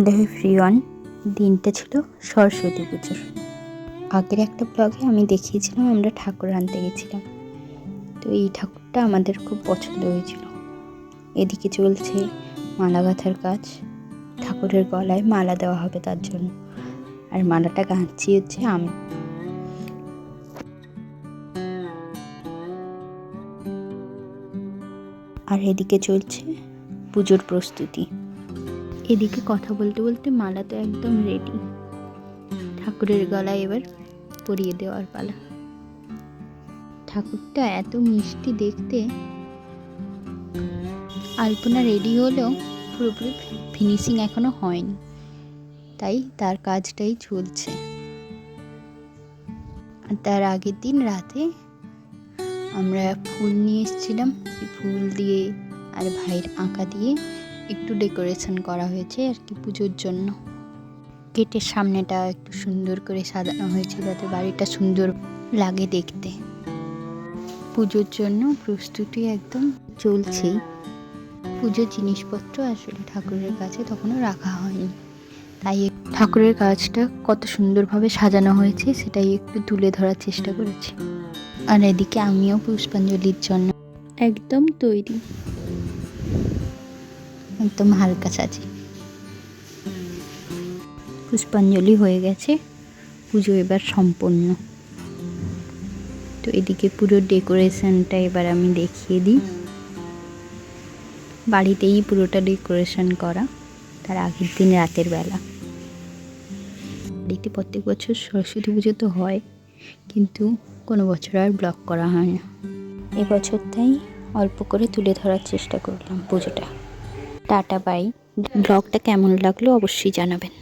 Hello everyone দিনটা ছিল সরস্বতী পুজোর। আগের একটা ব্লগে আমি দেখিয়েছিলাম, আমরা ঠাকুর আনতে গেছিলাম। তো এই ঠাকুরটা আমাদের খুব পছন্দ হয়েছিল। এদিকে চলছে মালা গাঁথার কাজ। ঠাকুরের গলায় মালা দেওয়া হবে তার জন্য। আর মালাটা গাঁথছি হচ্ছে আমি। আর এদিকে চলছে পুজোর প্রস্তুতি। এদিকে কথা বলতে বলতে মালা তো একদম রেডি ঠাকুরের গলায় এবার পরিয়ে দেওয়ার পালা। ঠাকুরটা এত মিষ্টি দেখতে। আলপনা রেডি হলেও পুরোপুরি ফিনিশিং এখনও হয়নি। তাই তার কাজটাই চলছে। আর তার আগের দিন রাতে আমরা ফুল নিয়ে এসেছিলাম। ফুল দিয়ে আর ভাইয়ের আঁকা দিয়ে একটু ডেকোরেশন করা হয়েছে আর কি পুজোর জন্য। গেটের সামনেটা একটু সুন্দর করে সাজানো হয়েছে যাতে বাড়িটা সুন্দর লাগে দেখতে। পুজোর জন্য প্রস্তুতি একদম চলছেই। পুজোর জিনিসপত্র আসলে ঠাকুরের কাছে তখনও রাখা হয়নি। তাই ঠাকুরের কাজটা কত সুন্দরভাবে সাজানো হয়েছে সেটাই একটু তুলে ধরার চেষ্টা করেছি। আর এদিকে আমিও পুষ্পাঞ্জলির জন্য একদম তৈরি। একদম হালকা সাজে। পুষ্পাঞ্জলি হয়ে গেছে, পুজো এবার সম্পন্ন। তো এদিকে পুরো ডেকোরেশনটা এবার আমি দেখিয়ে দিই। বাড়িতেই পুরোটা ডেকোরেশন করা, তার আগের দিন রাতের বেলা। বাড়িতে প্রত্যেক বছর সরস্বতী পুজো তো হয়, কিন্তু কোনো বছর আর ব্লগ করা হয় না। এবছর তাই অল্প করে তুলে ধরার চেষ্টা করলাম পুজোটা। Tata bye. ব্লগটা কেমন লাগল অবশ্যই জানাবেন।